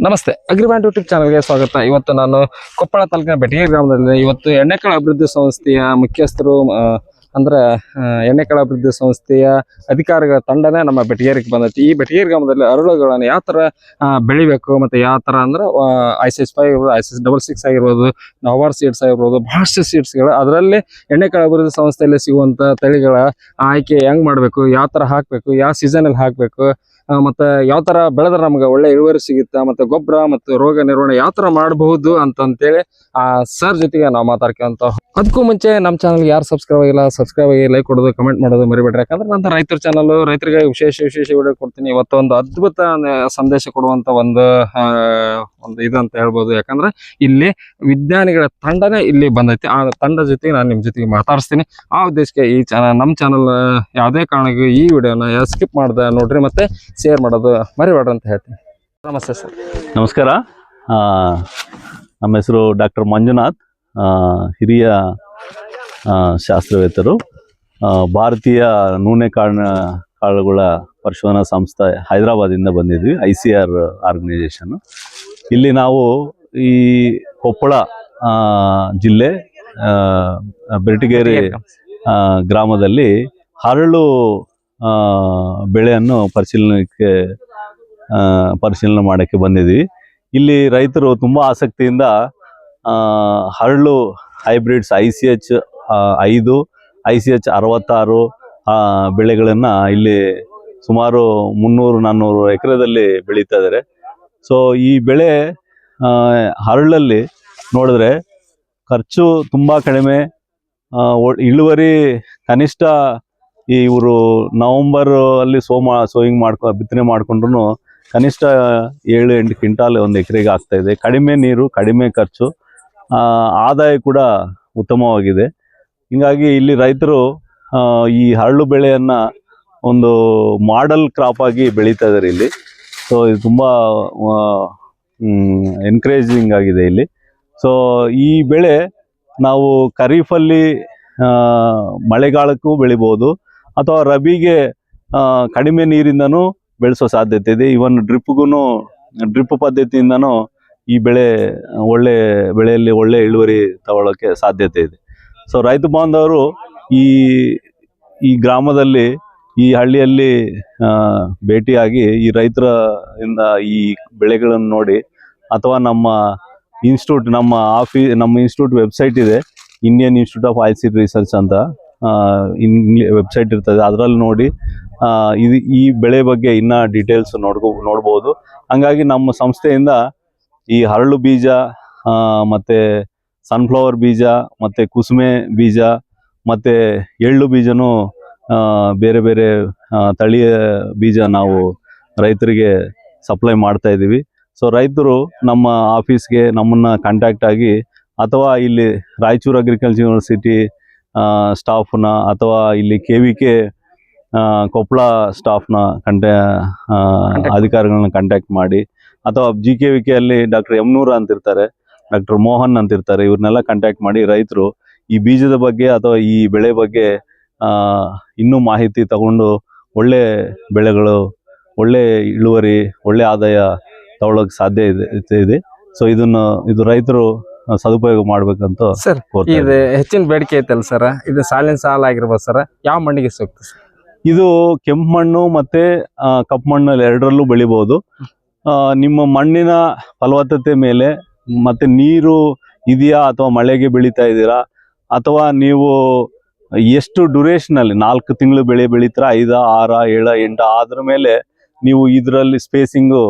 ನಮಸ್ತೆ. ಅಗ್ರಿಬ್ಯಾಂಡ್ ಯೂಟ್ಯೂಬ್ ಚಾನಲ್ಗೆ ಸ್ವಾಗತ. ಇವತ್ತು ನಾನು ಕೊಪ್ಪಳ ತಾಲೂಕಿನ ಬೆಟಗೇರಿ ಗ್ರಾಮದಲ್ಲಿ ಇವತ್ತು ಎಣ್ಣೆಕಾಳು ಅಭಿವೃದ್ಧಿ ಸಂಸ್ಥೆಯ ಮುಖ್ಯಸ್ಥರು ಅಂದ್ರೆ ಎಣ್ಣೆಕಾಳು ಅಭಿವೃದ್ಧಿ ಸಂಸ್ಥೆಯ ಅಧಿಕಾರಿಗಳ ತಂಡನೇ ನಮ್ಮ ಬೆಟಗೇರಿಗೆ ಬಂದೈತಿ. ಈ ಬೆಟಗೇರಿ ಗ್ರಾಮದಲ್ಲಿ ಅರಳುಗಳನ್ನು ಯಾವ ಥರ ಬೆಳಿಬೇಕು ಮತ್ತು ಯಾವ ಥರ ಅಂದ್ರೆ ಐ ಸಿ ಎಸ್ ಫೈವ್ ಇರ್ಬೋದು I C S double six ಆಗಿರ್ಬೋದು ನವರ್ ಸೀಡ್ಸ್ ಆಗಿರ್ಬೋದು ಬಹಳಷ್ಟು ಸೀಡ್ಸ್ಗಳು ಅದರಲ್ಲಿ ಎಣ್ಣೆಕಾಳು ಅಭಿವೃದ್ಧಿ ಸಂಸ್ಥೆಯಲ್ಲಿ ಸಿಗುವಂಥ ತಳಿಗಳ ಆಯ್ಕೆ ಹೆಂಗ್ ಮಾಡಬೇಕು ಯಾವ ಥರ ಹಾಕಬೇಕು ಯಾವ ಸೀಸನಲ್ಲಿ ಹಾಕಬೇಕು ಆ, ಮತ್ತೆ ಯಾವ ತರ ಬೆಳೆದ್ರೆ ನಮ್ಗೆ ಒಳ್ಳೆ ಇಳುವರಿ ಸಿಗುತ್ತಾ, ಮತ್ತೆ ಗೊಬ್ಬರ ಮತ್ತು ರೋಗ ನಿರ್ವಹಣೆ ಯಾವ ತರ ಮಾಡಬಹುದು ಅಂತಂತೇಳಿ, ಆ ಸರ್ ಜೊತೆಗೆ ನಾವು ಮಾತಾಡ್ಕೊಂತ ಅದಕ್ಕೂ ಮುಂಚೆ ನಮ್ಮ ಚಾನಲ್ ಯಾರು ಸಬ್ಸ್ಕ್ರೈಬ್ ಆಗಿಲ್ಲ ಸಬ್ಸ್ಕ್ರೈಬ್ ಆಗಿ ಲೈಕ್ ಕೊಡೋದು ಕಮೆಂಟ್ ಮಾಡೋದು ಮರಿಬೇಡ್ರಿ. ಯಾಕಂದ್ರೆ ನಂತರ ರೈತರ ಚಾನಲ್ ರೈತರಿಗೆ ವಿಶೇಷ ವಿಶೇಷ ವಿಡಿಯೋ ಕೊಡ್ತೀನಿ. ಇವತ್ತು ಒಂದು ಅದ್ಭುತ ಸಂದೇಶ ಕೊಡುವಂತ ಒಂದು ಒಂದು ಇದು ಅಂತ ಹೇಳ್ಬೋದು. ಯಾಕಂದ್ರೆ ಇಲ್ಲಿ ವಿಜ್ಞಾನಿಗಳ ತಂಡನೇ ಇಲ್ಲಿ ಬಂದೈತಿ. ಆ ತಂಡ ಜೊತೆಗೆ ನಾನು ನಿಮ್ಮ ಜೊತೆಗೆ ಮಾತಾಡಿಸ್ತೀನಿ. ಆ ಉದ್ದೇಶಕ್ಕೆ ಈ ಚಾನಲ್ ನಮ್ಮ ಚಾನಲ್ ಯಾವುದೇ ಕಾರಣಕ್ಕೂ ಈ ವಿಡಿಯೋನ ಸ್ಕಿಪ್ ಮಾಡ್ದೆ ನೋಡ್ರಿ. ಮತ್ತೆ ಶೇರ್ ಮಾಡೋದು ಮರಿಬೇಡ್ರಿ ಅಂತ ಹೇಳ್ತೀನಿ. ನಮಸ್ತೆ ಸರ್. ನಮಸ್ಕಾರ. ನಮ್ಮ ಹೆಸರು ಡಾಕ್ಟರ್ ಮಂಜುನಾಥ್ ಹಿರಿಯ ಶಾಸ್ತ್ರವೇತರು ಶಾಸ್ತ್ರವೇತ್ತರು. ಭಾರತೀಯ ನೂನೆ ಕಾಳಿನ ಕಾಳುಗಳ ಪರಿಶೋಧನಾ ಸಂಸ್ಥೆ ಹೈದರಾಬಾದಿಂದ ಬಂದಿದ್ವಿ ಐ ಸಿ ಆರ್ ಆರ್ಗನೈಜೇಷನ್ ಇಲ್ಲಿ ನಾವು ಈ ಕೊಪ್ಪಳ ಜಿಲ್ಲೆ ಬೆರಟಗೇರಿ ಗ್ರಾಮದಲ್ಲಿ ಹರಳು ಬೆಳೆಯನ್ನು ಪರಿಶೀಲನೆಗೆ ಪರಿಶೀಲನೆ ಮಾಡೋಕ್ಕೆ ಬಂದಿದ್ದೀವಿ. ಇಲ್ಲಿ ರೈತರು ತುಂಬ ಆಸಕ್ತಿಯಿಂದ ಹರಳು ಹೈಬ್ರಿಡ್ಸ್ ಐ ಸಿ ಎಚ್ ಐದು, ಐ ಸಿ ಎಚ್ ಅರವತ್ತಾರು ಬೆಳೆಗಳನ್ನು ಇಲ್ಲಿ ಸುಮಾರು ಮುನ್ನೂರು ನಾನ್ನೂರು ಎಕರೆದಲ್ಲಿ ಬೆಳೀತಾ ಇದ್ದಾರೆ. ಸೊ ಈ ಬೆಳೆ ಹರಳಲ್ಲಿ ನೋಡಿದ್ರೆ ಖರ್ಚು ತುಂಬ ಕಡಿಮೆ ಇಳುವರಿ ಕನಿಷ್ಠ ಈ ಇವರು ನವಂಬರ್ ಅಲ್ಲಿ ಸೋ ಮಾ ಸೋಯಿಂಗ್ ಮಾಡ್ಕೊ, ಬಿತ್ತನೆ ಮಾಡ್ಕೊಂಡ್ರು ಕನಿಷ್ಠ ಏಳು, ಎಂಟು ಕ್ವಿಂಟಾಲ್ ಒಂದು ಎಕರೆಗೆ ಆಗ್ತಾ ಇದೆ. ಕಡಿಮೆ ನೀರು, ಕಡಿಮೆ ಖರ್ಚು. ಆದಾಯ ಕೂಡ ಉತ್ತಮವಾಗಿದೆ. ಹಿಂಗಾಗಿ ಇಲ್ಲಿ ರೈತರು ಈ ಹರಳು ಬೆಳೆಯನ್ನ ಒಂದು ಮಾಡೆಲ್ ಕ್ರಾಪ್ ಆಗಿ ಬೆಳೀತಾ ಇದ್ದಾರೆ ಇಲ್ಲಿ. ಸೊ ಇದು ತುಂಬ ಎನ್ಕರೇಜಿಂಗ್ ಆಗಿದೆ ಇಲ್ಲಿ. ಸೊ ಈ ಬೆಳೆ ನಾವು ಖರೀಫಲ್ಲಿ ಮಳೆಗಾಲಕ್ಕೂ ಬೆಳಿಬೋದು. ಅಥವಾ ರಬಿಗೆ ಕಡಿಮೆ ನೀರಿಂದನೂ ಬೆಳೆಸೋ ಸಾಧ್ಯತೆ ಇದೆ. ಇವನ್ ಡ್ರಿಪ್ಗೂ ಡ್ರಿಪ್ ಪದ್ಧತಿಯಿಂದನೂ ಈ ಬೆಳೆ, ಒಳ್ಳೆ ಬೆಳೆಯಲ್ಲಿ ಒಳ್ಳೆ ಇಳುವರಿ ತಗೊಳ್ಳೋಕೆ ಸಾಧ್ಯತೆ ಇದೆ. ಸೊ ರೈತ ಬಾಂಧವರು ಈ ಈ ಗ್ರಾಮದಲ್ಲಿ, ಈ ಹಳ್ಳಿಯಲ್ಲಿ ಭೇಟಿಯಾಗಿ ಈ ರೈತರ ಇಂದ ಈ ಬೆಳೆಗಳನ್ನು ನೋಡಿ, ಅಥವಾ ನಮ್ಮ ಇನ್ಸ್ಟಿಟ್ಯೂಟ್, ನಮ್ಮ ಆಫೀ, ನಮ್ಮ ಇನ್ಸ್ಟಿಟ್ಯೂಟ್ ವೆಬ್ಸೈಟ್ ಇದೆ Indian institute of oilseed research ಅಂತ. ವೆಬ್ಸೈಟ್ ಇರ್ತದೆ, ಅದರಲ್ಲಿ ನೋಡಿ ಇದು ಈ ಬೆಳೆ ಬಗ್ಗೆ ಇನ್ನ ಡೀಟೇಲ್ಸ್ ನೋಡ್ಕೊ, ನೋಡ್ಬೋದು. ಹಂಗಾಗಿ ನಮ್ಮ ಸಂಸ್ಥೆಯಿಂದ ಈ ಹರಳು ಬೀಜ ಮತ್ತು ಸನ್ಫ್ಲವರ್ ಬೀಜ, ಮತ್ತೆ ಕುಸುಮೆ ಬೀಜ, ಮತ್ತೆ ಎಳ್ಳು ಬೀಜನೂ ಬೇರೆ ಬೇರೆ ತಳಿಯ ಬೀಜ ನಾವು ರೈತರಿಗೆ ಸಪ್ಲೈ ಮಾಡ್ತಾ ಇದ್ದೀವಿ. ಸೊ ರೈತರು ನಮ್ಮ ಆಫೀಸ್ಗೆ ನಮ್ಮನ್ನ ಕಾಂಟ್ಯಾಕ್ಟ್ ಆಗಿ, ಅಥವಾ ಇಲ್ಲಿ ರಾಯಚೂರು ಅಗ್ರಿಕಲ್ಚರ್ ಯೂನಿವರ್ಸಿಟಿ ಸ್ಟಾಫ್ನ ಅಥವಾ ಇಲ್ಲಿ ಕೆ ವಿ ಕೆ ಕೊಪ್ಪಳ ಸ್ಟಾಫ್ನ ಕಂಟೆ. ಅಧಿಕಾರಿಗಳನ್ನ ಕಾಂಟ್ಯಾಕ್ಟ್ ಮಾಡಿ ಅಥವಾ ಜಿ ಕೆ ವಿ ಕೆ ಅಲ್ಲಿ ಡಾಕ್ಟರ್ ಯಮ್ನೂರ ಅಂತಿರ್ತಾರೆ ಡಾಕ್ಟರ್ ಮೋಹನ್ ಅಂತಿರ್ತಾರೆ ಇವ್ರನ್ನೆಲ್ಲ ಕಾಂಟ್ಯಾಕ್ಟ್ ಮಾಡಿ ರೈತರು ಈ ಬೀಜದ ಬಗ್ಗೆ ಅಥವಾ ಈ ಬೆಳೆ ಬಗ್ಗೆ ಆ, ಇನ್ನೂ ಮಾಹಿತಿ ತಗೊಂಡು ಒಳ್ಳೆ ಬೆಳೆಗಳು ಒಳ್ಳೆ ಇಳುವರಿ ಒಳ್ಳೆ ಆದಾಯ ತಗೊಳ್ಳೋಕೆ ಸಾಧ್ಯ ಇದೆ ಇದೆ ಸೊ ಇದನ್ನು ಇದು ರೈತರು ಸದುಪಯೋಗ ಮಾಡ್ಬೇಕಂತ ಸರ್ ಇದು ಹೆಚ್ಚಿನ ಬೇಡಿಕೆ ಐತಲ್ಲ ಸರ್? ಇದು ಸಾಲಿನ ಸಾಲ ಆಗಿರ್ಬೋದು ಸರ್ ಯಾವ ಮಣ್ಣಿಗೆ ಸೂಕ್ತ ಸರ್? ಇದು ಕೆಂಪು ಮಣ್ಣು ಮತ್ತೆ ಕಪ್ಪು ಮಣ್ಣು ಎರಡರಲ್ಲೂ ಬೆಳಿಬಹುದು ನಿಮ್ಮ ಮಣ್ಣಿನ ಫಲವತ್ತತೆ ಮೇಲೆ ಮತ್ತೆ ನೀರು ಇದೆಯಾ ಅಥವಾ ಮಳೆಗೆ ಬೆಳೀತಾ ಇದ್ದೀರಾ? ಅಥವಾ ನೀವು ಎಷ್ಟು ಡ್ಯೂರೇಷನ್ ಅಲ್ಲಿ ನಾಲ್ಕು ತಿಂಗಳು ಬೆಳೆ ಬೆಳೀತೀರಾ? ಐದ ಆರ ಏಳ ಎಂಟ ಅದ್ರ ಮೇಲೆ ನೀವು ಇದರಲ್ಲಿ ಸ್ಪೇಸಿಂಗು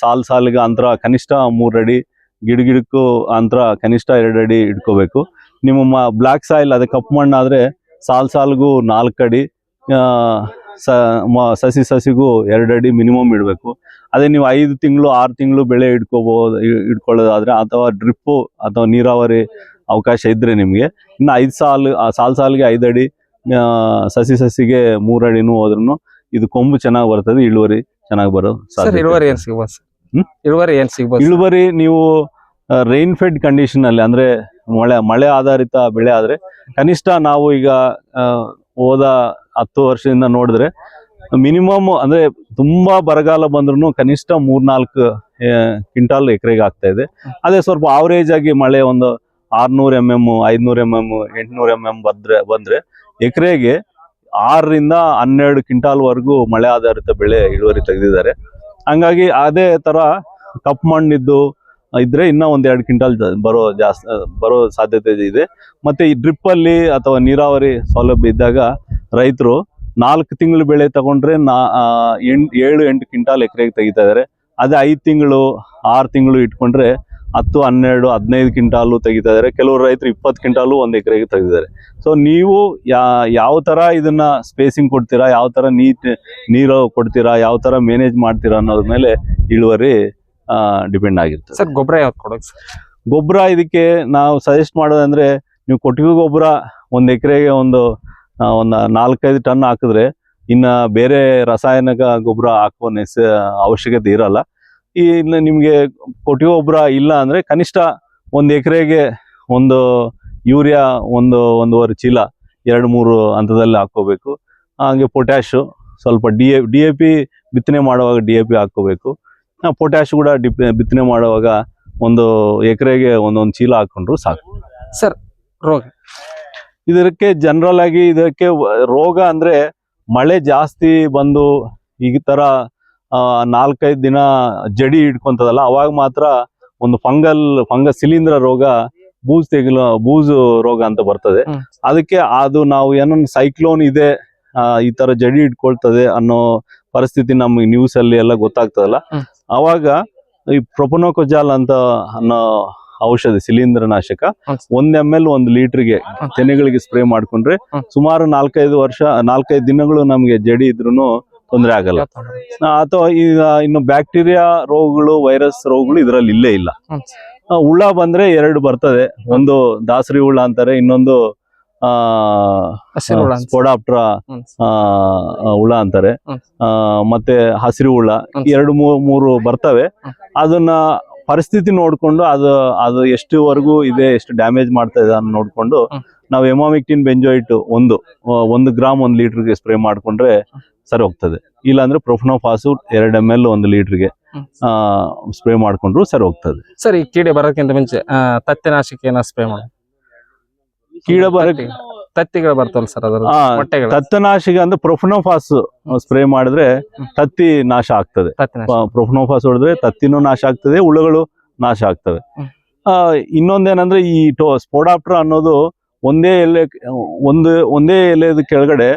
ಸಾಲು ಸಾಲಿಗೆ ಅಂತರ ಕನಿಷ್ಠ ಮೂರಡಿ ಗಿಡ ಗಿಡಕ್ಕೂ ಅಂತರ ಕನಿಷ್ಠ ಎರಡು ಅಡಿ ಇಟ್ಕೋಬೇಕು. ನಿಮ್ಮ ಬ್ಲ್ಯಾಕ್ ಸಾಯಿಲ್ ಅದೇ ಕಪ್ಪು ಮಣ್ಣು ಆದ್ರೆ ಸಾಲ್ ಸಾಲ್ಗೂ ನಾಲ್ಕು ಅಡಿ ಸಸಿ ಸಸಿಗೂ ಎರಡು ಅಡಿ ಮಿನಿಮಮ್ ಇಡಬೇಕು. ಅದೇ ನೀವು ಐದು ತಿಂಗಳು ಆರು ತಿಂಗಳು ಬೆಳೆ ಇಟ್ಕೋಬೋದು ಇಟ್ಕೊಳ್ಳೋದಾದರೆ ಅಥವಾ ಡ್ರಿಪ್ಪು ಅಥವಾ ನೀರಾವರಿ ಅವಕಾಶ ಇದ್ರೆ ನಿಮಗೆ. ಇನ್ನು ಐದು ಸಾಲು ಸಾಲು ಸಾಲ್ ಸಾಲಿಗೆ ಐದು ಅಡಿ ಸಸಿ ಸಸಿಗೆ ಮೂರು ಅಡಿನೂ ಹೋದ್ರೂ ಇದು ಕೊಂಬು ಚೆನ್ನಾಗಿ ಬರ್ತದೆ ಇಳುವರಿ ಚೆನ್ನಾಗಿ ಬರೋ ಸರ್ ಇಳುವರಿ ಏನು ಸಿಗ್ಬೋದು ಸರ್? ಇಳುವರಿ ಏನ್ ಸಿಗ್ಬೋದು ಇಳುವರಿ ನೀವು ರೈನ್ ಫೆಡ್ ಕಂಡೀಷನ್ ಅಲ್ಲಿ ಅಂದ್ರೆ ಮಳೆ ಮಳೆ ಆಧಾರಿತ ಬೆಳೆ ಆದ್ರೆ ಕನಿಷ್ಠ ನಾವು ಈಗ ಹೋದ ಹತ್ತು ವರ್ಷದಿಂದ ನೋಡಿದ್ರೆ ಮಿನಿಮಮ್ ಅಂದ್ರೆ ತುಂಬಾ ಬರಗಾಲ ಬಂದ್ರು ಕನಿಷ್ಠ ಮೂರ್ನಾಲ್ಕು ಕ್ವಿಂಟಾಲ್ ಎಕರೆಗೆ ಆಗ್ತಾ ಇದೆ. ಅದೇ ಸ್ವಲ್ಪ ಆವರೇಜ್ ಆಗಿ ಮಳೆ ಒಂದು ಆರ್ನೂರ್ ಎಂ ಎಂ ಐದ್ನೂರ್ ಎಂ ಎಂ ಎಂಟ್ನೂರ್ ಎಂ ಎಂ ಬಂದ್ರೆ ಬಂದ್ರೆ ಎಕರೆಗೆ ಆರರಿಂದ ಹನ್ನೆರಡು ಕ್ವಿಂಟಾಲ್ ವರೆಗೂ ಮಳೆ ಆಧಾರಿತ ಬೆಳೆ ಇಳುವರಿ ತೆಗೆದಿದ್ದಾರೆ. ಹಂಗಾಗಿ ಅದೇ ತರ ಕಪ್ಪು ಮಣ್ಣಿದ್ದು ಇದ್ರೆ ಇನ್ನ ಒಂದ್ ಎರಡು ಕ್ವಿಂಟಲ್ ಬರೋ ಜಾಸ್ತಿ ಬರೋ ಸಾಧ್ಯತೆ ಇದೆ. ಮತ್ತೆ ಈ ಡ್ರಿಪ್ ಅಲ್ಲಿ ಅಥವಾ ನೀರಾವರಿ ಸೌಲಭ್ಯ ಇದ್ದಾಗ ರೈತರು ನಾಲ್ಕು ತಿಂಗಳು ಬೆಳೆ ತಗೊಂಡ್ರೆ ನಾ ಎಂಟು, ಏಳು, ಎಂಟು ಕ್ವಿಂಟಾಲ್ ಎಕರೆಗೆ ತೆಗಿತಾ ಇದಾರೆ. ಅದೇ ಐದು ತಿಂಗಳು, ಆರು ತಿಂಗಳು ಇಟ್ಕೊಂಡ್ರೆ ಹತ್ತು ಹನ್ನೆರಡು ಹದಿನೈದು ಕ್ವಿಂಟಾಲು ತೆಗಿತಾ ಇದ್ದಾರೆ. ಕೆಲವು ರೈತರು ಇಪ್ಪತ್ತು ಕ್ವಿಂಟಾಲು ಒಂದು ಎಕರೆಗೆ ತೆಗೆದಿದ್ದಾರೆ. ಸೊ ನೀವು ಯಾ ಯಾವ ತರ ಇದನ್ನ ಸ್ಪೇಸಿಂಗ್ ಕೊಡ್ತೀರಾ? ಯಾವ ತರ ನೀಟ್ ನೀರು ಕೊಡ್ತೀರಾ? ಯಾವ ತರ ಮ್ಯಾನೇಜ್ ಮಾಡ್ತೀರಾ ಅನ್ನೋದ್ರ ಮೇಲೆ ಇಳುವರಿ ಡಿಪೆಂಡ್ ಆಗಿರ್ತದೆ. ಸರ್ ಗೊಬ್ಬರ ಯಾವ್ದು ಕೊಡೋದು ಗೊಬ್ಬರ ಇದಕ್ಕೆ ನಾವು ಸಜೆಸ್ಟ್ ಮಾಡೋದಂದ್ರೆ ನೀವು ಕೊಟ್ಟಿಗೆ ಗೊಬ್ಬರ ಒಂದು ಎಕರೆಗೆ ಒಂದು ಒಂದು ನಾಲ್ಕೈದು ಟನ್ ಹಾಕಿದ್ರೆ ಇನ್ನ ಬೇರೆ ರಾಸಾಯನಿಕ ಗೊಬ್ಬರ ಹಾಕುವ ನೆಸ ಅವಶ್ಯಕತೆ ಇರಲ್ಲ. ಈ ನಿಮಗೆ ಕೊಟ್ಟಿಗೆ ಗೊಬ್ಬರ ಇಲ್ಲ ಅಂದ್ರೆ ಕನಿಷ್ಠ ಒಂದು ಎಕರೆಗೆ ಒಂದು ಯೂರಿಯಾ ಒಂದು ಒಂದೂವರೆ ಚೀಲ ಎರಡು ಮೂರು ಹಂತದಲ್ಲಿ ಹಾಕ್ಕೋಬೇಕು. ಹಾಗೆ ಪೊಟ್ಯಾಶು ಸ್ವಲ್ಪ D A D A P ಬಿತ್ತನೆ ಮಾಡುವಾಗ ಡಿ ಎ ಪಿ ಹಾಕ್ಕೋಬೇಕು. ಪೊಟ್ಯಾಶ್ ಕೂಡ ಡಿಪ್ ಬಿತ್ತನೆ ಮಾಡುವಾಗ ಒಂದು ಎಕರೆಗೆ ಒಂದೊಂದು ಚೀಲ ಹಾಕೊಂಡ್ರು ಸಾಕು. ಸರ್ ರೋಗ. ಇದಕ್ಕೆ ಜನರಲ್ ಆಗಿ ಇದಕ್ಕೆ ರೋಗ ಅಂದ್ರೆ ಮಳೆ ಜಾಸ್ತಿ ಬಂದು ಈ ತರ ಆ, ನಾಲ್ಕೈದು ದಿನ ಜಡಿ ಇಟ್ಕೊಂತದಲ್ಲ ಅವಾಗ ಮಾತ್ರ ಒಂದು ಫಂಗಲ್ ಫಂಗಸ್ ಶಿಲೀಂಧ್ರ ರೋಗ ಬೂಜ್ ತೆಗಿಲು ಬೂಜ್ ರೋಗ ಅಂತ ಬರ್ತದೆ. ಅದಕ್ಕೆ ಅದು ನಾವು ಏನೊಂದು ಸೈಕ್ಲೋನ್ ಇದೆ ಆ, ಈ ತರ ಜಡಿ ಇಟ್ಕೊಳ್ತದೆ ಅನ್ನೋ ಪರಿಸ್ಥಿತಿ ನಮ್ಗೆ ನ್ಯೂಸ್ ಅಲ್ಲಿ ಎಲ್ಲ ಗೊತ್ತಾಗ್ತದಲ್ಲ. ಅವಾಗ ಈ ಪ್ರೊಪನೋಕೊಜಾಲ್ ಅಂತ ಅನ್ನೋ ಔಷಧಿ ಶಿಲೀಂಧ್ರ ನಾಶಕ. ಒಂದ್ ಎಂ ಎಲ್ ಒಂದು ಲೀಟರ್ಗೆ ತೆನೆಗಳಿಗೆ ಸ್ಪ್ರೇ ಮಾಡ್ಕೊಂಡ್ರೆ. ಸುಮಾರು ನಾಲ್ಕೈದು ವರ್ಷ ನಾಲ್ಕೈದು ದಿನಗಳು ನಮ್ಗೆ ಜಡಿ ಇದ್ರೂನು ತೊಂದರೆ ಆಗಲ್ಲ. ಅಥವಾ ಈಗ ಇನ್ನು ಬ್ಯಾಕ್ಟೀರಿಯಾ ರೋಗಗಳು ವೈರಸ್ ರೋಗಗಳು ಇದರಲ್ಲಿ ಇಲ್ಲೇ ಇಲ್ಲ. ಹುಳ ಬಂದ್ರೆ ಎರಡು ಬರ್ತದೆ. ಒಂದು ದಾಸರಿ ಹುಳ ಅಂತಾರೆ ಇನ್ನೊಂದು ಆ. ಸ್ಪೋಡಾಪ್ಟ್ರ. ಹುಳ ಅಂತಾರೆ. ಮತ್ತೆ ಹಸಿರು ಹುಳ ಎರಡು ಮೂರು ಬರ್ತವೆ. ಅದನ್ನ ಪರಿಸ್ಥಿತಿ ನೋಡ್ಕೊಂಡು ಅದು ಅದು ಎಷ್ಟುವರೆಗೂ ಇದೆ ಎಷ್ಟು ಡ್ಯಾಮೇಜ್ ಮಾಡ್ತಾ ಇದೆ ಅಂತ ನೋಡ್ಕೊಂಡು. ನಾವು ಎಮಾಮಿಕ್ಟಿನ್ ಬೆಂಜೋಯಿಟ್ ಒಂದು ಒಂದು ಗ್ರಾಮ್ ಒಂದು ಲೀಟರ್ಗೆ ಸ್ಪ್ರೇ ಮಾಡ್ಕೊಂಡ್ರೆ ಸರಿ ಹೋಗ್ತದೆ. ಇಲ್ಲಾಂದ್ರೆ ಪ್ರೊಫ್ನೋಫಾಸು ಎರಡು ಎಂ ಎಲ್ ಒಂದು ಲೀಟರ್ಗೆ. ಸ್ಪ್ರೇ ಮಾಡ್ಕೊಂಡ್ರು ಸರಿ ಹೋಗ್ತದೆ. ಸರಿ ಈ ಕೀಡೆ ಬರೋಕ್ಕಿಂತ ಮುಂಚೆ ತತ್ತಿನಾಶಕ ಏನೋ ಸ್ಪ್ರೇ ಮಾಡಿ ಕೀಡ ಬರಕ್ಕೆ ತತ್ತಿಗಳು ಬರ್ತವಲ್ಲ ಸರ್ ಅದರ ತತ್ತನಾಶಿಗ ತತ್ತನಾಶಕ ಅಂದ್ರೆ ಪ್ರೊಫ್ನೋಫಾಸ್ ಸ್ಪ್ರೇ ಮಾಡಿದ್ರೆ ತತ್ತಿ ನಾಶ ಆಗ್ತದೆ. ಪ್ರೊಫ್ನೋಫಾಸ್ ಹೊಡೆದ್ರೆ ತತ್ತಿನೂ ನಾಶ ಆಗ್ತದೆ ಹುಳುಗಳು ನಾಶ ಆಗ್ತವೆ. ಆ, ಇನ್ನೊಂದೇನಂದ್ರೆ ಈ ಟೋ ಸ್ಪೋಡಾಪ್ಟರ್ ಅನ್ನೋದು ಒಂದೇ ಎಲೆ ಒಂದು ಒಂದೇ ಎಲೆದ ಕೆಳಗಡೆ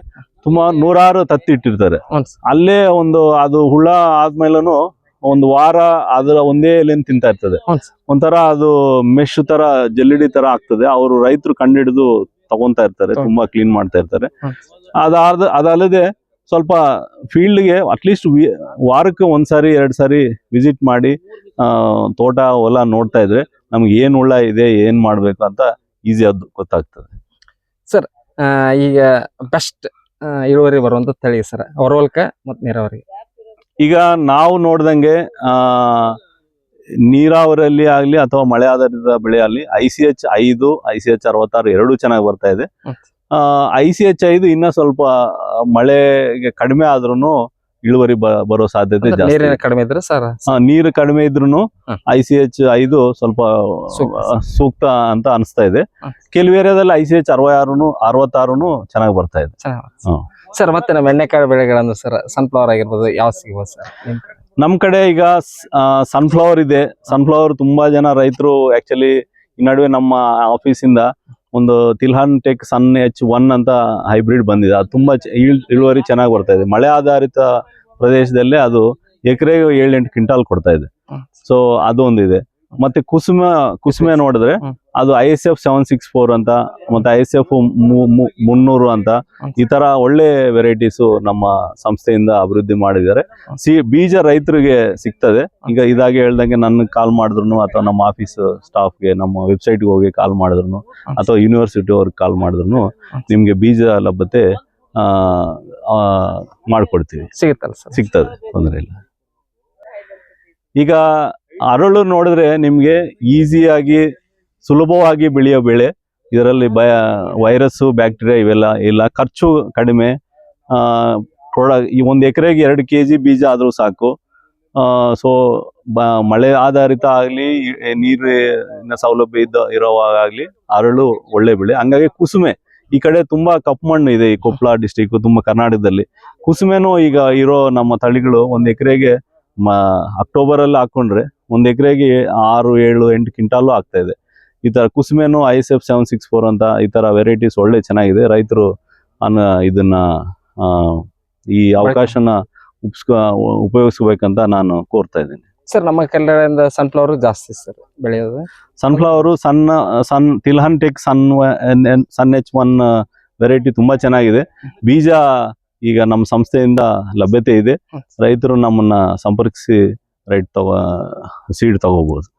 ಸುಮಾರು ನೂರಾರು ತತ್ತಿ ಇಟ್ಟಿರ್ತಾರೆ. ಅಲ್ಲೇ ಒಂದು ಅದು ಹುಳ ಆದ್ಮೇಲೂ ಒಂದು ವಾರ ಅದರ ಒಂದೇ ಎಲೆನ ತಿಂತಾ ಇರ್ತದೆ. ಒಂಥರ ಅದು ಮೆಶ್ ತರ ಜಲ್ಲಿಡಿ ತರ ಆಗ್ತದೆ. ಅವರು ರೈತರು ಕಂಡಿಡಿದು ತಗೊಂತಾ ಇರ್ತಾರೆ ತುಂಬಾ ಕ್ಲೀನ್ ಮಾಡ್ತಾ ಇರ್ತಾರೆ. ಅದಾದ ಅದಲ್ಲದೆ ಸ್ವಲ್ಪ ಫೀಲ್ಡ್ಗೆ ಅಟ್ಲೀಸ್ಟ್ ವಾರಕ್ಕೆ ಒಂದ್ಸಾರಿ ಎರಡ್ ಸಾರಿ ವಿಸಿಟ್ ಮಾಡಿ ಆ, ತೋಟ ಹೊಲ ನೋಡ್ತಾ ಇದ್ರೆ ನಮ್ಗೆ ಏನ್ ಹುಳ ಇದೆ ಏನ್ ಮಾಡ್ಬೇಕು ಅಂತ ಈಸಿ ಅದು ಗೊತ್ತಾಗ್ತದೆ. ಸರ್ ಈಗ ಬೆಸ್ಟ್ ಇಳುವರಿ ಬರುವಂತ ತಳಿ ಸರ್. ಹೊರವಲ್ಕ ಮತ್ ನೀರಾವರಿ. ಈಗ ನಾವು ನೋಡ್ದಂಗೆ ಆ ನೀರಾವರಿಯಲ್ಲಿ ಆಗ್ಲಿ ಅಥವಾ ಮಳೆ ಆಧಾರಿತ ಬೆಳೆ ಆಗ್ಲಿ ಐ ಸಿ ಎಚ್ ಐದು ಐ ಸಿ ಎಚ್ ಅರವತ್ತಾರು ಎರಡು ಚೆನ್ನಾಗಿ ಬರ್ತಾ ಇದೆ. ಐ ಸಿ ಎಚ್ ಐದು ಇನ್ನ ಸ್ವಲ್ಪ ಮಳೆಗೆ ಕಡಿಮೆ ಆದ್ರೂ ಇಳುವರಿ ಬರೋ ಸಾಧ್ಯತೆ ಜಾಸ್ತಿ ನೀರಿನ ಕಡಿಮೆ ಇದ್ರೆ ಸರ್ ನೀರು ಕಡಿಮೆ ಇದ್ರು. ಐ ಸಿ ಎಚ್ ಐದು ಸ್ವಲ್ಪ ಸೂಕ್ತ. ಅಂತ ಅನಿಸ್ತಾ ಇದೆ. ಕೆಲವು ಏರಿಯಾದಲ್ಲಿ ಐ ಸಿ ಎಚ್ ಅರವತ್ತಾರು ಅರವತ್ತಾರು ಚೆನ್ನಾಗಿ ಬರ್ತಾ ಇದೆ. ಸರ್ ಮತ್ತೆ ನಮ್ಮ ಎಣ್ಣೆಕಾಳು ಬೆಳೆಗಳನ್ನು ಸರ್ ಸನ್ಫ್ಲವರ್ ಆಗಿರ್ಬೋದು ಯಾವ ಸಿಗ್ಬೋದು ಸರ್ ನಮ್ ಕಡೆ ಈಗ ಸನ್ಫ್ಲವರ್ ಇದೆ ಸನ್ಫ್ಲವರ್ ತುಂಬಾ ಜನ ರೈತರು ಆಕ್ಚುಲಿ ಈ ನಡುವೆ ನಮ್ಮ ಆಫೀಸಿಂದ ಒಂದು Tilhan tech sun H one ಅಂತ ಹೈಬ್ರಿಡ್ ಬಂದಿದೆ. ಅದು ತುಂಬಾ ಚ- ಇಳ್- ಇಳುವರಿ ಚೆನ್ನಾಗಿ ಬರ್ತಾ ಇದೆ. ಮಳೆ ಆಧಾರಿತ ಪ್ರದೇಶದಲ್ಲೇ ಅದು ಎಕರೆಗೆ ಏಳೆಂಟು ಕ್ವಿಂಟಾಲ್ ಕೊಡ್ತಾ ಇದೆ. ಸೊ ಅದು ಒಂದಿದೆ ಮತ್ತೆ ಕುಸುಮ ಕುಸುಮೆ ನೋಡಿದ್ರೆ ಅದು I S F seven six four ಅಂತ ಮತ್ತೆ ಐ ಎಸ್ ಎಫ್ ಮುನ್ನೂರು ಅಂತ. ಈ ತರ ಒಳ್ಳೆ ವೆರೈಟೀಸ್ ನಮ್ಮ ಸಂಸ್ಥೆಯಿಂದ ಅಭಿವೃದ್ಧಿ ಮಾಡಿದ್ದಾರೆ. ಸಿ ಬೀಜ ರೈತರಿಗೆ ಸಿಗ್ತದೆ. ಈಗ ಇದಾಗಿ ಹೇಳ್ದಂಗೆ ನನ್ನ ಕಾಲ್ ಮಾಡಿದ್ರು ಅಥವಾ ನಮ್ಮ ಆಫೀಸ್ ಸ್ಟಾಫ್ಗೆ ನಮ್ಮ ವೆಬ್ಸೈಟ್ಗೆ ಹೋಗಿ ಕಾಲ್ ಮಾಡಿದ್ರು ಅಥವಾ ಯೂನಿವರ್ಸಿಟಿ ಅವ್ರಿಗೆ ಕಾಲ್ ಮಾಡಿದ್ರು ನಿಮ್ಗೆ ಬೀಜ ಲಭ್ಯತೆ ಮಾಡ್ಕೊಡ್ತೀವಿ. ಸಿಗುತ್ತಲ್ಲ ಸಿಗ್ತದೆ ತೊಂದರೆ ಇಲ್ಲ. ಈಗ ಅರಳು ನೋಡಿದ್ರೆ ನಿಮ್ಗೆ ಈಸಿಯಾಗಿ, ಸುಲಭವಾಗಿ ಬೆಳೆಯೋ ಬೆಳೆ. ಇದರಲ್ಲಿ ಬಯ, ವೈರಸ್ಸು, ಬ್ಯಾಕ್ಟೀರಿಯಾ ಇವೆಲ್ಲ ಇಲ್ಲ. ಖರ್ಚು ಕಡಿಮೆ. ಪ್ರೊಡ, ಈ ಒಂದು ಎಕರೆಗೆ ಎರಡು ಕೆ ಜಿ ಬೀಜ ಆದರೂ ಸಾಕು. ಸೊ ಮಳೆ ಆಧಾರಿತ ಆಗಲಿ ನೀರಿನ ಸೌಲಭ್ಯ ಇದ್ದ, ಇರೋವಾಗಲಿ ಅರಳು ಒಳ್ಳೆ ಬೆಳೆ. ಹಂಗಾಗಿ ಕುಸುಮೆ. ಈ ಕಡೆ ತುಂಬಾ ಕಪ್ಪು ಮಣ್ಣು ಇದೆ ಈ ಕೊಪ್ಪಳ ಡಿಸ್ಟಿಕ್ ತುಂಬಾ ಕರ್ನಾಟಕದಲ್ಲಿ. ಕುಸುಮೆನೂ ಈಗ ಇರೋ ನಮ್ಮ ತಳಿಗಳು ಒಂದು ಎಕರೆಗೆ ಮ ಅಕ್ಟೋಬರ್ ಅಲ್ಲಿ ಹಾಕೊಂಡ್ರೆ ಒಂದ್ ಎಕರೆಗೆ ಆರು ಏಳು ಎಂಟು ಕ್ವಿಂಟಾಲು ಆಗ್ತಾ ಇದೆ. ಈ ತರ ಕುಸುಮೆನು I S F seven six four ಅಂತ ಈ ತರ ವೆರೈಟೀಸ್ ಒಳ್ಳೆ ಚೆನ್ನಾಗಿದೆ. ರೈತರು ಅನ್ನ ಇದನ್ನ ಈ ಅವಕಾಶನ ಉಪ್ಸ್ಕೊ ಉಪಯೋಗಿಸ್ಬೇಕಂತ ನಾನು ಕೋರ್ತಾ ಇದ್ದೀನಿ. ಸರ್ ನಮ್ಮ ಕಡೆಯಿಂದ ಸನ್ಫ್ಲವರ್ ಜಾಸ್ತಿ ಸರ್ ಬೆಳೆಯೋದು. ಸನ್ಫ್ಲವರು ಸಣ್ಣ sun Tilhan tech sun sun H one variety ತುಂಬಾ ಚೆನ್ನಾಗಿದೆ. ಬೀಜ ಈಗ ನಮ್ಮ ಸಂಸ್ಥೆಯಿಂದ ಲಭ್ಯತೆ ಇದೆ. ರೈತರು ನಮ್ಮನ್ನ ಸಂಪರ್ಕಿಸಿ ರೈಟ್ ತಗೋ ಸೀಡ್ ತಗೋಬಹುದು